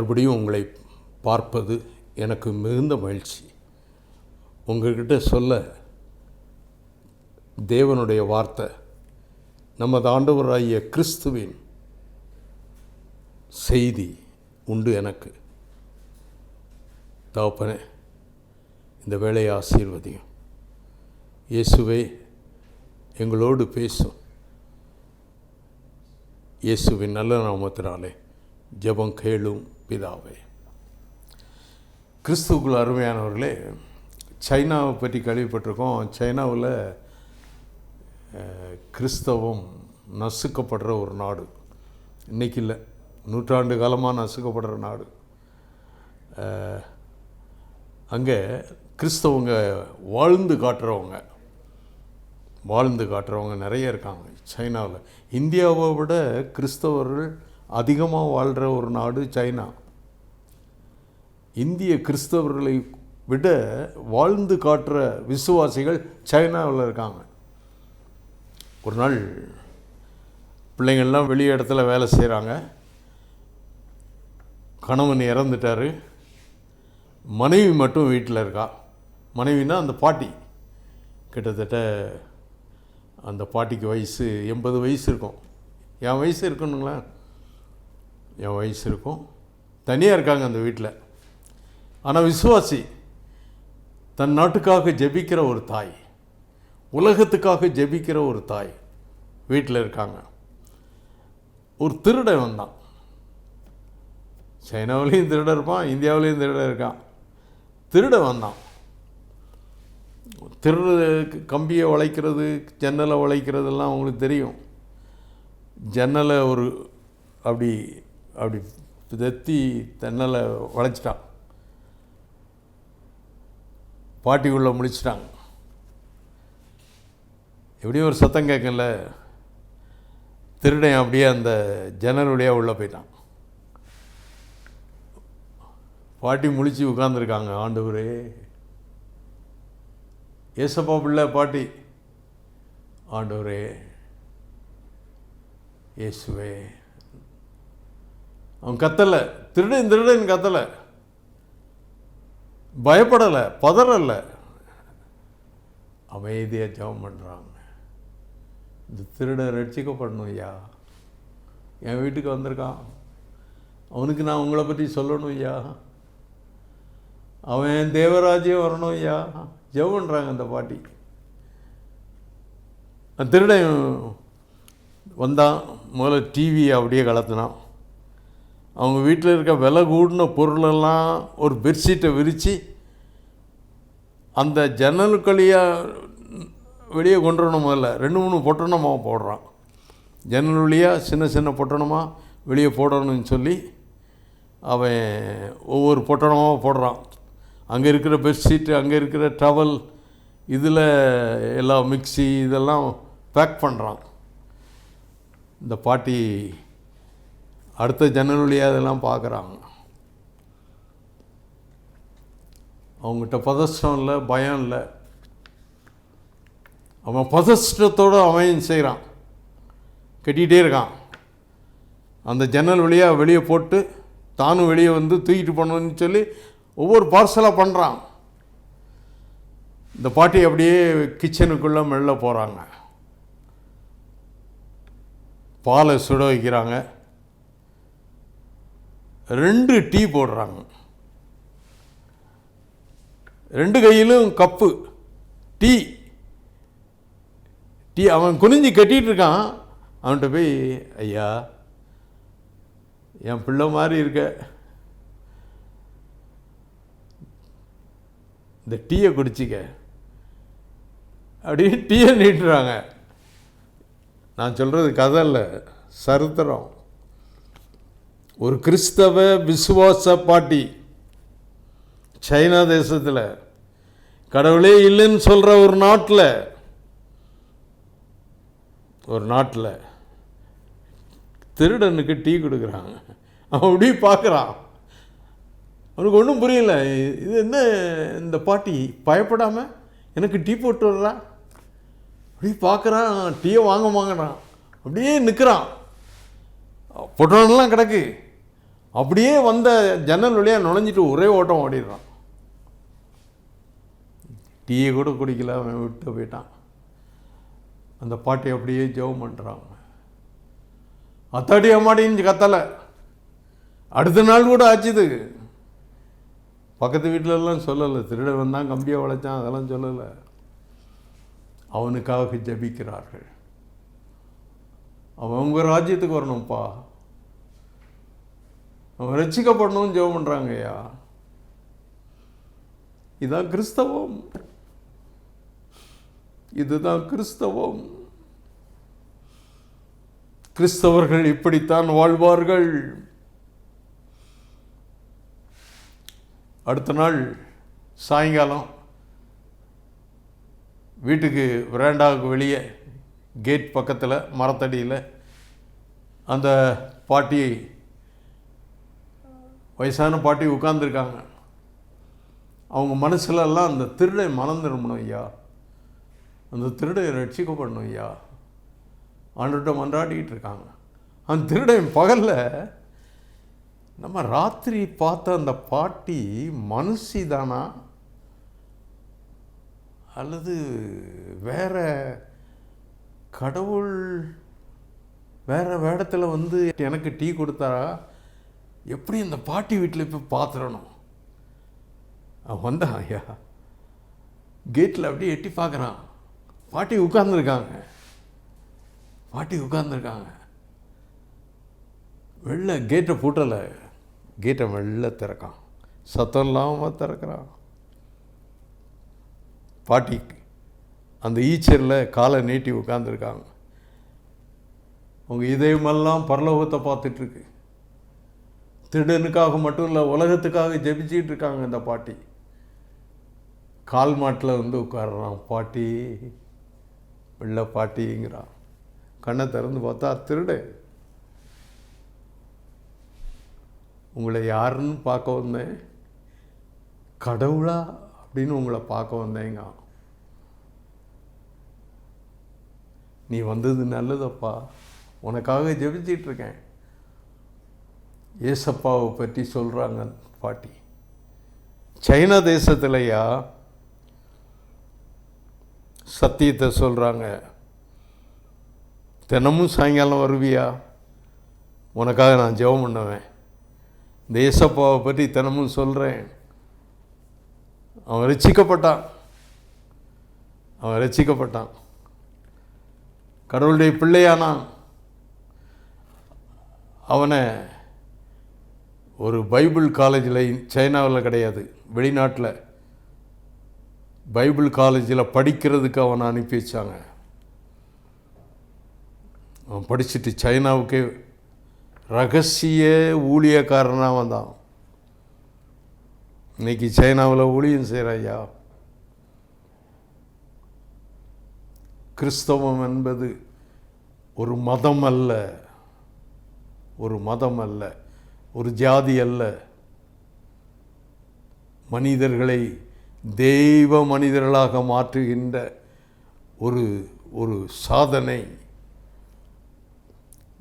மறுபடியும் உங்களை பார்ப்பது எனக்கு மிகுந்த மகிழ்ச்சி. உங்கள்கிட்ட சொல்ல தேவனுடைய வார்த்தை நமது ஆண்டவராகிய கிறிஸ்துவின் செய்தி உண்டு எனக்கு. தகப்பனே இந்த வேலையை ஆசீர்வதியும். இயேசுவே எங்களோடு பேசும். இயேசுவின் நல்ல நாமத்தினாலே ஜெபம் கேளும். பிதாவே. கிறிஸ்துவுக்குள் அருமையானவர்களே சைனாவை பற்றி கேள்விப்பட்டிருக்கோம். சைனாவில் கிறிஸ்தவம் நசுக்கப்படுற ஒரு நாடு. இன்னைக்கு இல்லை. நூற்றாண்டு காலமாக நசுக்கப்படுற நாடு. அங்கே கிறிஸ்தவங்க வாழ்ந்து காட்டுறவங்க. வாழ்ந்து காட்டுறவங்க நிறைய இருக்காங்க. சைனாவில். இந்தியாவை விட கிறிஸ்தவர்கள் அதிகமாக வாழ்கிற ஒரு நாடு சைனா. இந்திய கிறிஸ்தவர்களை விட வாழ்ந்து காட்டுற விசுவாசிகள் சைனாவில் இருக்காங்க. ஒரு நாள் பிள்ளைங்கள்லாம் வெளி இடத்துல வேலை செய்கிறாங்க கணவன் இறந்துட்டார். மனைவி மட்டும் வீட்டில் இருக்கா. மனைவினா அந்த பாட்டி. கிட்டத்தட்ட அந்த பாட்டிக்கு வயசு எண்பது வயசு இருக்கும். என் வயசு இருக்கணுங்களேன் என் வயசு இருக்கும். தனியாக இருக்காங்க அந்த வீட்டில் ஆனால் விசுவாசி தன் நாட்டுக்காக ஜெபிக்கிற ஒரு தாய் உலகத்துக்காக ஜெபிக்கிற ஒரு தாய் வீட்டில் இருக்காங்க. ஒரு திருடன் வந்தான் சைனாவிலையும் திருடன் இருப்பான் இந்தியாவிலையும் திருடன் இருக்கான். திருடன் வந்தான் திருடு கம்பியை உழைக்கிறது ஜன்னலை உழைக்கிறதெல்லாம் அவங்களுக்கு தெரியும். ஜன்னலை ஒரு அப்படி அப்படி தத்தி தென்னலை உழைச்சிட்டான் பாட்டிக்குள்ளே முடிச்சிட்டாங்க. எப்படியும் ஒரு சத்தம் கேட்கல. திருடன் அப்படியே அந்த ஜன்னல் வழியாக உள்ளே போயிட்டான். பாட்டி முழிச்சு உட்காந்துருக்காங்க ஆண்டவரே. ஏசப்பா பிள்ளை பாட்டி. ஆண்டவரே இயேசுவே. அவன் கத்தலை. திருடன் திருடன் கத்தலை. பயப்படலை பதறலை. அமைதியாக ஜெபம் பண்ணுறாங்க இந்த திருடன் ரட்சிக்கப்படணும் ஐயா. என் வீட்டுக்கு வந்திருக்கான். அவனுக்கு நான் உங்களை பற்றி சொல்லணும் ஐயா. அவன் தேவராஜ்யம் வரணும் ஐயா. ஜெபம் பண்ணுறாங்க அந்த பாட்டி. அந்த திருடன் வந்தான். முதல்ல டிவி அப்படியே கலத்துனான். அவங்க வீட்டில் இருக்க விலை கூடின பொருளெல்லாம் ஒரு பெட்ஷீட்டை விரித்து அந்த ஜன்னலுக்கழியாக வெளியே கொண்டு வரணும் முதல்ல. ரெண்டு மூணு பொட்டணமாக போடுறான். ஜன்னல் வழியாக சின்ன சின்ன பொட்டணமாக வெளியே போடணும்னு சொல்லி அவன் ஒவ்வொரு பொட்டணமாக போடுறான். அங்கே இருக்கிற பெட்ஷீட்டு அங்கே இருக்கிற டவல் இதில் எல்லாம் மிக்சி இதெல்லாம் பேக் பண்ணுறான் இந்த பாட்டி அடுத்த ஜன்னல் வழியாக அதெல்லாம் பார்க்குறாங்க. அவங்ககிட்ட பதஷ்டம் இல்லை பயம் இல்லை. அவன் பதஷ்டத்தோடு அவன் செய்கிறான். கட்டிகிட்டே இருக்கான். அந்த ஜன்னல் வழியாக வெளியே போட்டு தானும் வெளியே வந்து தூக்கிட்டு பண்ணணும்னு சொல்லி ஒவ்வொரு பார்சலாக பண்ணுறான். இந்த பாட்டி அப்படியே கிச்சனுக்குள்ளே மெல்ல போகிறாங்க. பாலை சுட வைக்கிறாங்க. ரெண்டு டீ போடுறாங்க. ரெண்டு கையிலும் கப்பு டீ. டீ அவன் குனிஞ்சு கட்டிகிட்டு இருக்கான். அவன்கிட்ட போய் ஐயா என் பிள்ளை மாதிரி இருக்க. இந்த டீயை குடிச்சிக்க. அப்படின்னு டீயை நீட்டுறாங்க. நான் சொல்கிறது கதை இல்லை சரித்திரம். ஒரு கிறிஸ்தவ விசுவாச பாட்டி சைனா தேசத்தில் கடவுளே இல்லைன்னு சொல்கிற ஒரு நாட்டில் ஒரு நாட்டில் திருடனுக்கு டீ கொடுக்குறாங்க. அவன் அப்படி பார்க்குறான் அவனுக்கு ஒன்றும் புரியல. இது என்ன இந்த பாட்டி? பயப்படாமல் எனக்கு டீ போட்டு வர்றா அப்படி பார்க்குறான் டீயை வாங்க வாங்குறான். அப்படியே நிற்கிறான் பொட்டோன்லாம் கிடக்கு. அப்படியே வந்த ஜன்னல் வழியாக நுழைஞ்சிட்டு ஒரே ஓட்டம் ஓடிடுறான். டீயை கூட குடிக்கல அவன் விட்டு போயிட்டான். அந்த பாட்டி அப்படியே ஜெபம் பண்ணுறான் அத்தாடி அம்மாடின்னு கத்தலை. அடுத்த நாள் கூட ஆச்சுது. பக்கத்து வீட்டிலலாம் சொல்லலை திருட வந்தான் கம்பியாக உழைச்சான் அதெல்லாம் சொல்லலை. அவனுக்காக ஜபிக்கிறார்கள். அவன் உங்கள் ராஜ்யத்துக்கு வரணும்ப்பா ரசிக்கப்படணும்னு ஜெபம் பண்ணுறாங்க ஐயா இதுதான் கிறிஸ்தவம். இதுதான் கிறிஸ்தவம். கிறிஸ்தவர்கள் இப்படித்தான் வாழ்வார்கள். அடுத்த நாள் சாயங்காலம் வீட்டுக்கு விராண்டாவுக்கு வெளியே கேட் பக்கத்தில் மரத்தடியில் அந்த பாட்டி வயசான பாட்டி உட்காந்துருக்காங்க அவங்க மனசுலலாம் அந்த திருடை மறந்துடணும் ஐயா. அந்த திருடை ரட்சிக்கப்படணும் ஐயா. ஆண்டுகிட்ட மன்றாடிக்கிட்டு இருக்காங்க. அந்த திருடன் பகலில் நம்ம ராத்திரி பார்த்த அந்த பாட்டி மனுஷி தானா அல்லது வேற கடவுள் வேறு வேடத்தில் வந்து எனக்கு டீ கொடுத்தாரா? எப்படி இந்த பாட்டி வீட்டில் போய் பார்த்துடணும் அவன் வந்தான் ஐயா. கேட்டில் அப்படியே எட்டி பார்க்குறான் பாட்டி உட்கார்ந்துருக்காங்க. பாட்டி உட்கார்ந்துருக்காங்க. வெளில கேட்டை பூட்டலை. கேட்டை வெளில திறக்கான். சத்தம் இல்லாமல் திறக்கிறான். பாட்டி அந்த ஈச்சரில் காலை நீட்டி உட்காந்துருக்காங்க அவங்க இதயமெல்லாம் பரலோகத்தை பார்த்துட்ருக்கு திருடனுக்காக மட்டும் இல்லை உலகத்துக்காக ஜெபிச்சிக்கிட்டு இருக்காங்க இந்த பாட்டி. கால் மாட்டில் வந்து உட்காடுறான் பாட்டி வெள்ள பாட்டிங்கிறான். கண்ணை திறந்து பார்த்தா திருடு. உங்களை யாருன்னு பார்க்க வந்தேன். கடவுளா அப்படின்னு உங்களை பார்க்க வந்தேங்க. நீ வந்தது நல்லதப்பா. உனக்காக ஜெபிச்சிட்ருக்கேன் ஏசப்பாவை பற்றி சொல்கிறாங்க பாட்டி. சைனா தேசத்துலையா சத்தியத்தை சொல்கிறாங்க தினமும் சாயங்காலம் வருவியா? உனக்காக நான் ஜெபம் பண்ணுவேன். இந்த ஏசப்பாவை பற்றி தினமும் சொல்கிறேன் அவன் ரசிக்கப்பட்டான் அவன் ரசிக்கப்பட்டான் கடவுளுடைய பிள்ளையானான். அவனை ஒரு பைபிள் காலேஜில் சைனாவில் கிடையாது வெளிநாட்டில். பைபிள் காலேஜில் படிக்கிறதுக்கு அவனை அனுப்பி வச்சாங்க. அவன் படிச்சுட்டு சைனாவுக்கே ரகசிய ஊழியக்காரனாக வந்தான். இன்னைக்கு சைனாவில் ஊழியம் செய்கிற ஐயா. கிறிஸ்தவம் என்பது ஒரு மதம் அல்ல ஒரு மதம் அல்ல. ஒரு ஜாதி அல்ல. மனிதர்களை தெய்வ மனிதர்களாக மாற்றுகின்ற ஒரு ஒரு சாதனை.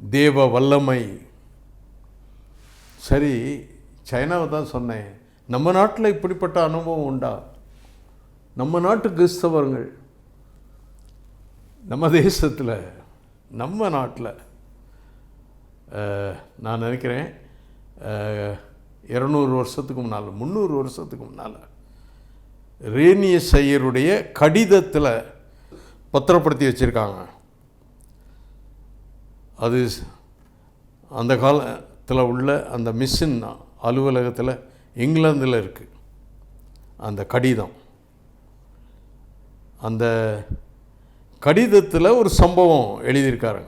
தேவ வல்லமை. சரி சைனாவை தான் சொன்னேன். நம்ம நாட்டில் இப்படிப்பட்ட அனுபவம் உண்டா? நம்ம நாட்டு கிறிஸ்தவர்கள் நம்ம தேசத்தில் நம்ம நாட்டில் நான் நினைக்கிறேன் இரநூறு வருஷத்துக்கு முன்னால் முந்நூறு வருஷத்துக்கு முன்னால் ரேனிய சையருடைய கடிதத்தில் பத்திரப்படுத்தி வச்சுருக்காங்க. அது அந்த காலத்தில் உள்ள அந்த மிஷின் அலுவலகத்தில் இங்கிலாந்தில் இருக்குது அந்த கடிதம். அந்த கடிதத்தில் ஒரு சம்பவம் எழுதியிருக்காரு.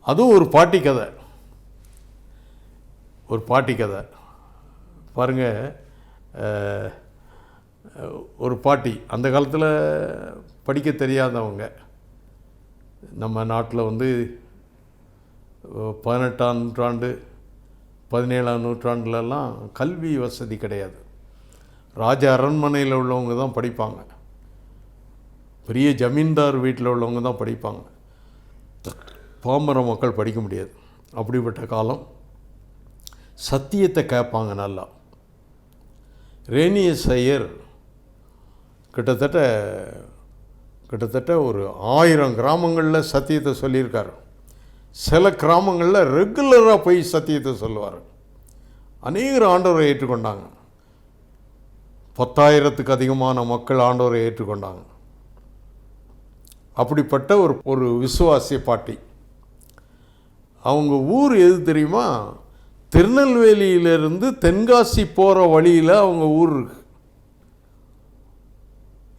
அதுவும் ஒரு பாட்டி கதை. ஒரு பாட்டி கதை. பாருங்கள் ஒரு பாட்டி அந்த காலத்தில் படிக்க தெரியாதவங்க. நம்ம நாட்டில் வந்து பதினெட்டாம் நூற்றாண்டு பதினேழாம் நூற்றாண்டுலலாம் கல்வி வசதி கிடையாது. ராஜ அரண்மனையில் உள்ளவங்க தான் படிப்பாங்க. பெரிய ஜமீன்தார் வீட்டில் உள்ளவங்க தான் படிப்பாங்க. பாமர மக்கள் படிக்க முடியாது. அப்படிப்பட்ட காலம். சத்தியத்தை கேட்பாங்க நல்லா. ரேனியஸ் ஐயர் கிட்டத்தட்ட கிட்டத்தட்ட ஒரு ஆயிரம் கிராமங்களில் சத்தியத்தை சொல்லியிருக்காரு. சில கிராமங்களில் ரெகுலராக போய் சத்தியத்தை சொல்லுவார். அநேகர் ஆண்டவரை ஏற்றுக்கொண்டாங்க. பத்தாயிரத்துக்கு அதிகமான மக்கள் ஆண்டவரை ஏற்றுக்கொண்டாங்க. அப்படிப்பட்ட ஒரு ஒரு விசுவாசிய பாட்டி. அவங்க ஊர் எது தெரியுமா? திருநெல்வேலியிலிருந்து தென்காசி போகிற வழியில் அவங்க ஊர் இருக்கு.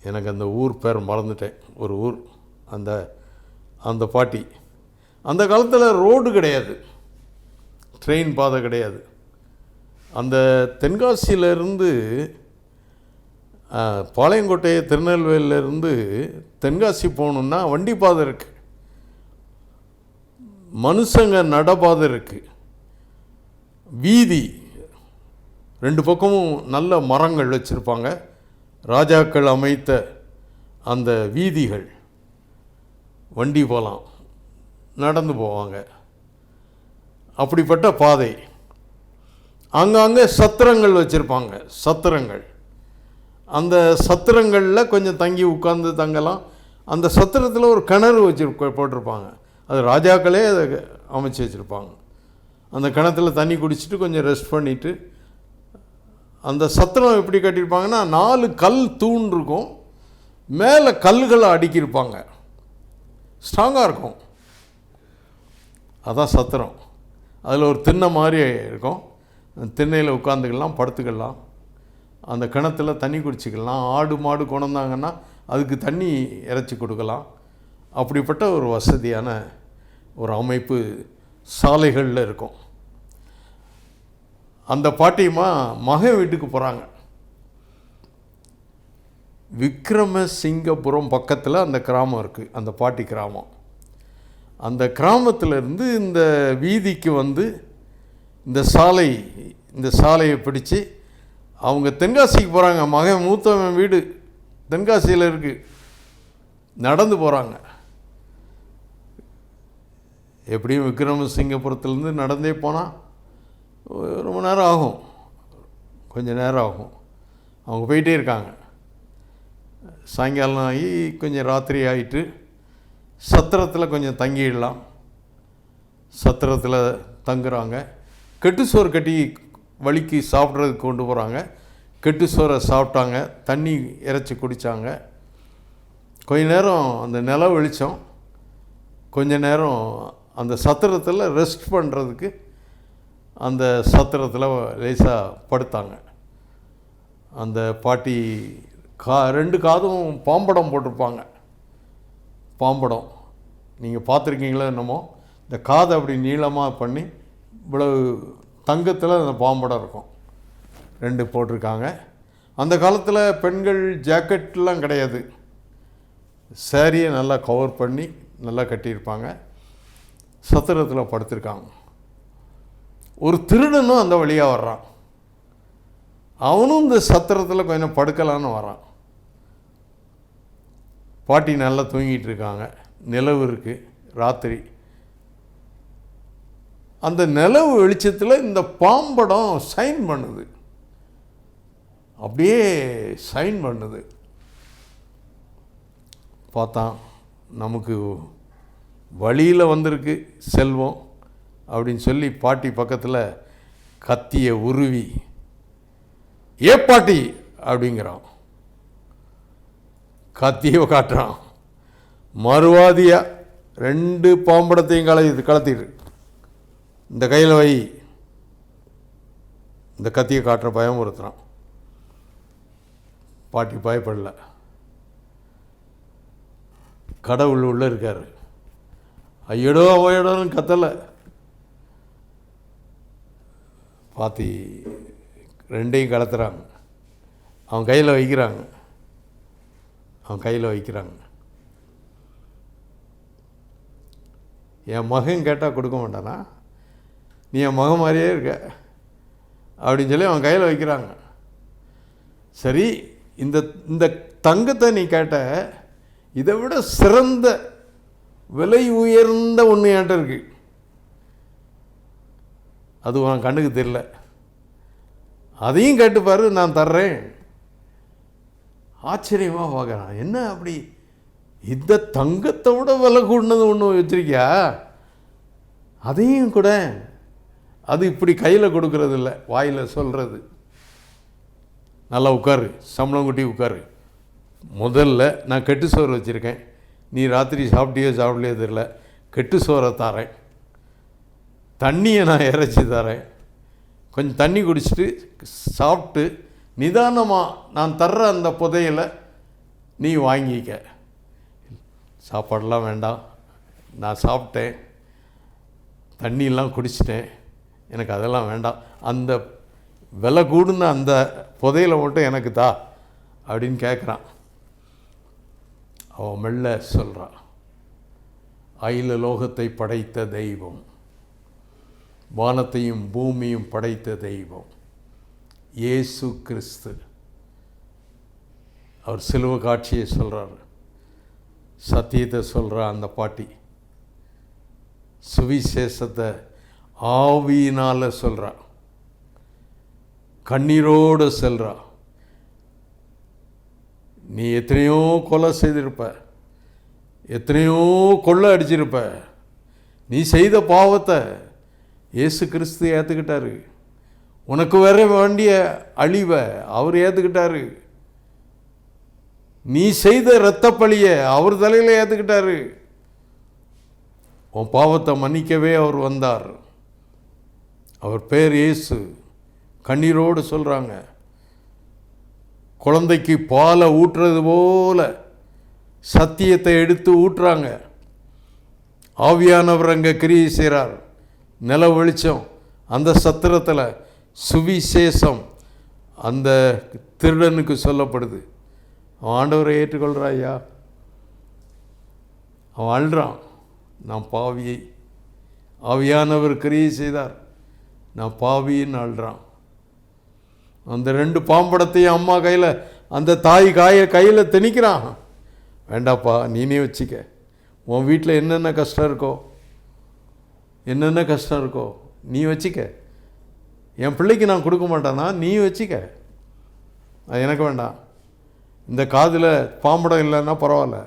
எனக்கு அந்த ஊர் பேர் மறந்துட்டேன். ஒரு ஊர். அந்த அந்த பாட்டி. அந்த காலத்தில் ரோடு கிடையாது. ட்ரெயின் பாதை கிடையாது. அந்த தென்காசியிலேருந்து பாளையங்கோட்டை திருநெல்வேலியிலேருந்து தென்காசி போகணுன்னா வண்டி பாதை இருக்குது மனுஷங்க நடபாதை இருக்குது வீதி. ரெண்டு பக்கமும் நல்ல மரங்கள் வச்சுருப்பாங்க. ராஜாக்கள் அமைத்த அந்த வீதிகள். வண்டி போகலாம் நடந்து போவாங்க. அப்படிப்பட்ட பாதை. அங்கங்கே சத்திரங்கள் வச்சுருப்பாங்க. சத்திரங்கள். அந்த சத்திரங்களில் கொஞ்சம் தங்கி உட்கார்ந்து தங்கலாம். அந்த சத்திரத்தில் ஒரு கிணறு வச்சு போட்டிருப்பாங்க. அது ராஜாக்களே அதை அமைச்சு வச்சுருப்பாங்க. அந்த கிணத்துல தண்ணி குடிச்சிட்டு கொஞ்சம் ரெஸ்ட் பண்ணிவிட்டு அந்த சத்திரம் எப்படி கட்டியிருப்பாங்கன்னா நாலு கல் தூண் இருக்கும். மேலே கல்களை அடுக்கியிருப்பாங்க. ஸ்ட்ராங்காக இருக்கும். அதான் சத்திரம். அதில் ஒரு திண்ணை மாதிரி இருக்கும். திண்ணையில் உட்காந்துக்கலாம் படுத்துக்கலாம். அந்த கிணத்துல தண்ணி குடிச்சிக்கலாம். ஆடு மாடு கொண்டாங்கன்னா அதுக்கு தண்ணி இறைச்சி கொடுக்கலாம். அப்படிப்பட்ட ஒரு வசதியான ஒரு அமைப்பு சாலைகளில் இருக்கும். அந்த பாட்டியம்மா மகன் வீட்டுக்கு போகிறாங்க விக்ரமசிங்கபுரம் பக்கத்தில் அந்த கிராமம் இருக்குது அந்த பாட்டி கிராமம். அந்த கிராமத்திலேருந்து இந்த வீதிக்கு வந்து இந்த சாலை இந்த சாலையை பிடிச்சு அவங்க தென்காசிக்கு போகிறாங்க மகன் மூத்தவன் வீடு தென்காசியில் இருக்குது நடந்து போகிறாங்க எப்படியும் விக்ரமசிங்கபுரத்துலேருந்து நடந்தே போனால் ரொம்ப நேரம் ஆகும். கொஞ்சம் நேரம் ஆகும். அவங்க போயிட்டே இருக்காங்க. சாயங்காலம் ஆகி கொஞ்சம் ராத்திரி ஆகிட்டு சத்திரத்தில் கொஞ்சம் தங்கிடலாம். சத்திரத்தில் தங்குறாங்க. கெட்டு சோறு கட்டி வலிக்கு சாப்பிட்றதுக்கு கொண்டு போகிறாங்க கெட்டு சோறை சாப்பிட்டாங்க. தண்ணி இறைச்சி குடித்தாங்க கொஞ்ச நேரம் அந்த நில வெளிச்சம் கொஞ்ச நேரம் அந்த சத்திரத்தில் ரெஸ்ட் பண்ணுறதுக்கு அந்த சத்திரத்தில் லேசாக படுத்தாங்க. அந்த பாட்டி கா ரெண்டு காதும் பாம்படம் போட்டிருப்பாங்க. பாம்படம். நீங்கள் பார்த்துருக்கீங்களோ என்னமோ இந்த காதை அப்படி நீளமாக பண்ணி இவ்வளவு தங்கத்தில் அந்த பாம்படம் இருக்கும். ரெண்டு போட்டிருக்காங்க. அந்த காலத்தில் பெண்கள் ஜாக்கெட்லாம் கிடையாது. சேரீயை நல்லா கவர் பண்ணி நல்லா கட்டியிருப்பாங்க. சத்திரத்தில் படுத்திருக்காங்க. ஒரு திருடனும் அந்த வழியாக வர்றான். அவனும் இந்த சத்திரத்தில் கொஞ்சம் படுக்கலான்னு வரான் பாட்டி நல்லா தூங்கிட்டு இருக்காங்க. நிலவு இருக்குது ராத்திரி. அந்த நிலவு வெளிச்சத்தில் இந்த பாம்படம் சைன் பண்ணுது. அப்படியே சைன் பண்ணுது. பார்த்தான் நமக்கு வழியில் வந்திருக்கு செல்வம். அப்படின்னு சொல்லி பாட்டி பக்கத்தில் கத்திய உருவி ஏ பாட்டி? அப்படிங்கிறான். கத்தியை காட்டுறான். மறுவாதியா ரெண்டு பாம்படத்தையும் கலை கலத்திட்டு இந்த கையில் வை. இந்த கத்தியை காட்டுற பயமுறுத்துறான். பாட்டி பயப்படல. கடவுள் உள்ளே இருக்கார். ஐயடோ அவையடோன்னு கத்தலை. பாத்தி ரெண்டையும் கலத்துறாங்க. அவன் கையில் வைக்கிறாங்க. அவன் கையில் வைக்கிறாங்க. என் மகன் கேட்டால் கொடுக்க மாட்டானா? நீ என் மகன் மாதிரியே இருக்க. அப்படின்னு சொல்லி அவன் கையில் வைக்கிறாங்க. சரி இந்த இந்த தங்கத்தை நீ கேட்ட இதை விட சிறந்த விலை உயர்ந்த ஒன்று என்கிட்ட இருக்குது அது உன் கண்ணுக்கு தெரியல. அதையும் கேட்டுப்பார் நான் தர்றேன். ஆச்சரியமாக பார்க்குறான். என்ன அப்படி? இந்த தங்கத்தை விட விலை கூடினது ஒன்று வச்சிருக்கியா? அதையும் கூட அது இப்படி கையில் கொடுக்கறது இல்லை வாயில் சொல்கிறது நல்லா உட்காரு சம்பளம் குட்டி உட்காரு. முதல்ல நான் கெட்டு சோறு வச்சுருக்கேன். நீ ராத்திரி சாப்பிட்டியோ சாப்பிடலையோ தெரில கெட்டு சோறை தரேன். தண்ணியை நான் இறைச்சி தரேன். கொஞ்சம் தண்ணி குடிச்சிட்டு சாப்பிட்டு நிதானமாக நான் தர்ற அந்த புதையலை நீ வாங்கிக்க. சாப்பாடெல்லாம் வேண்டாம். நான் சாப்பிட்டேன். தண்ணியெல்லாம் குடிச்சிட்டேன். எனக்கு அதெல்லாம் வேண்டாம். அந்த விலை கூடுன அந்த புதையலை மட்டும் எனக்கு தா அப்படின்னு கேட்குறான் அவன் மெல்ல சொல்கிறான் அயில லோகத்தை படைத்த தெய்வம். வானத்தையும் பூமியும் படைத்த தெய்வம் இயேசு கிறிஸ்து. அவர் சிலுவ காட்சியை சொல்கிறார் சத்தியத்தை சொல்கிறா அந்த பாட்டி. சுவிசேஷத்தை ஆவியினால் சொல்கிறா கண்ணீரோடு செல்கிறா நீ எத்தனையோ கொலை செய்திருப்ப. எத்தனையோ கொள்ளை அடிச்சிருப்ப. நீ செய்த பாவத்தை இயேசு கிறிஸ்து ஏற்றுக்கிட்டாரு உனக்கு வர வேண்டிய அழிவை அவர் ஏற்றுக்கிட்டாரு நீ செய்த இரத்த பழியை அவர் தலையில் ஏற்றுக்கிட்டாரு உன் பாவத்தை மன்னிக்கவே அவர் வந்தார். அவர் பேர் இயேசு. கண்ணீரோடு சொல்கிறாங்க குழந்தைக்கு பாலை ஊட்டுறது போல சத்தியத்தை எடுத்து ஊட்டுறாங்க. ஆவியானவர் அங்கே கிரியை செய்கிறார் நில வெளிச்சம் அந்த சத்திரத்தில் சுவிசேஷம் அந்த திருடனுக்கு சொல்லப்படுது. அவன் ஆண்டவரை ஏற்றுக்கொள்கிறா ஐயா. அவன் அழுறான் நான் பாவியை. ஆவியானவர் கிரியை செய்தார். நான் பாவின்னு அழுறான் அந்த ரெண்டு பாம்படத்தையும் அம்மா கையில் அந்த தாய் காய கையில் திணிக்கிறான். வேண்டாப்பா நீனே வச்சுக்க. உன் வீட்டில் என்னென்ன கஷ்டம் இருக்கோ என்னென்ன கஷ்டம் இருக்கோ நீ வச்சுக்க. என் பிள்ளைக்கு நான் கொடுக்க மாட்டேன்னா நீ வச்சுக்க. அது எனக்கு வேண்டாம். இந்த காதில் பாம்படம் இல்லைன்னா பரவாயில்ல.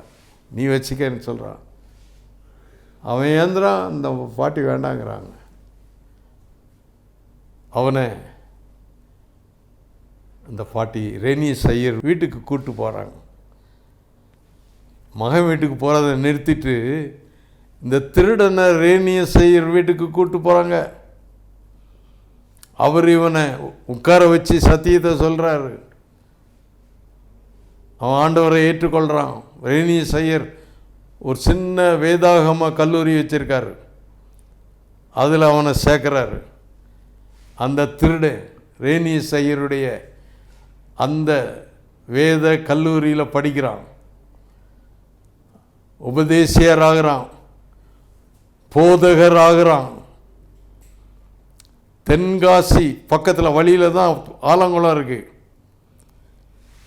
நீ வச்சுக்கன்னு சொல்கிறான் அவன் ஏந்திரான் அந்த பாட்டி வேண்டாங்கிறாங்க. அவனை அந்த பாட்டி ரெனி சையர் வீட்டுக்கு கூப்பிட்டு போகிறாங்க மகன் வீட்டுக்கு போகிறத நிறுத்திட்டு இந்த திருடனை ரேணிய செய்யற வீட்டுக்கு கூட்டு போகிறாங்க அவர் இவனை உட்கார வச்சு சத்தியத்தை சொல்கிறாரு அவன் ஆண்டவரை ஏற்றுக்கொள்கிறான் ரேணிய செய்யர் ஒரு சின்ன வேதாகம கல்லூரி வச்சுருக்காரு. அதில் அவனை சேர்க்குறாரு. அந்த திருடு ரேணிய செய்யருடைய அந்த வேத கல்லூரியில் படிக்கிறான். உபதேசியராகிறான். போதகர் ஆகிறான் தென்காசி பக்கத்தில் வழியில் தான் ஆலங்குளம் இருக்குது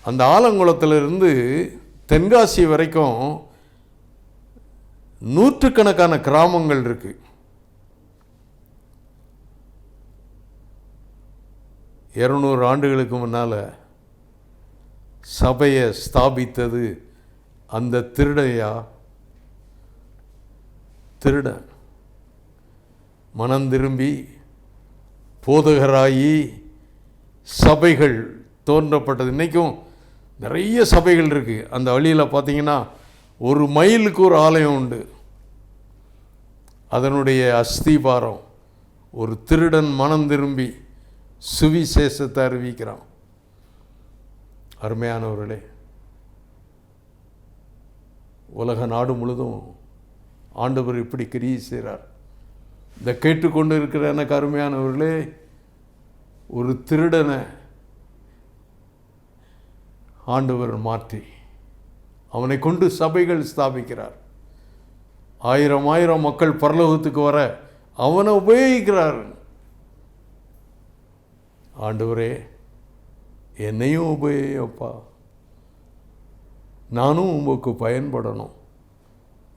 அந்த ஆலங்குளத்திலிருந்து தென்காசி வரைக்கும் நூற்றுக்கணக்கான கிராமங்கள் இருக்குது இரநூறு ஆண்டுகளுக்கு முன்னால் சபையை ஸ்தாபித்தது அந்த திருடையா திருடன். மனம் திரும்பி போதகராகி சபைகள் தோன்றப்பட்டது. இன்றைக்கும் நிறைய சபைகள் இருக்குது அந்த வழியில் பார்த்தீங்கன்னா ஒரு மைலுக்கு ஒரு ஆலயம் உண்டு. அதனுடைய அஸ்திபாரம் ஒரு திருடன் மனம் திரும்பி சுவிசேஷத்தை அறிவிக்கிறான். அருமையானவர்களே உலக நாடு முழுதும் ஆண்டவர் இப்படி கிரியை செய்கிறார் இந்த கேட்டுக்கொண்டு இருக்கிற எனக்கு அருமையானவர்களே ஒரு திருடனை ஆண்டவர் மாற்றி அவனை கொண்டு சபைகள் ஸ்தாபிக்கிறார். ஆயிரம் ஆயிரம் மக்கள் பரலோகத்துக்கு வர அவனை உபயோகிக்கிறார். ஆண்டவரே என்னையும் உபயோகப்பா. நானும் உங்களுக்கு பயன்படணும்.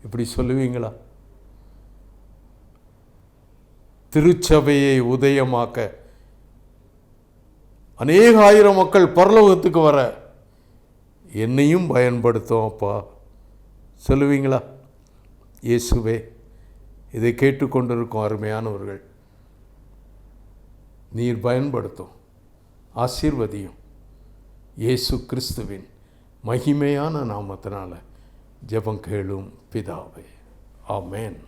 இப்படி சொல்லுவீங்களா? திருச்சபையை உதயமாக்க. அநேக ஆயிரம் மக்கள் பரலோகத்துக்கு வர. என்னையும் பயன்படுத்தும் அப்பா. சொல்லுவீங்களா? இயேசுவே இதை கேட்டுக்கொண்டிருக்கும் அருமையானவர்கள் நீர் பயன்படுத்தும் ஆசீர்வதியும் இயேசு கிறிஸ்துவின் மகிமையான நாமத்தினால ஜெபம் கேளும் பிதாவே. ஆமேன்.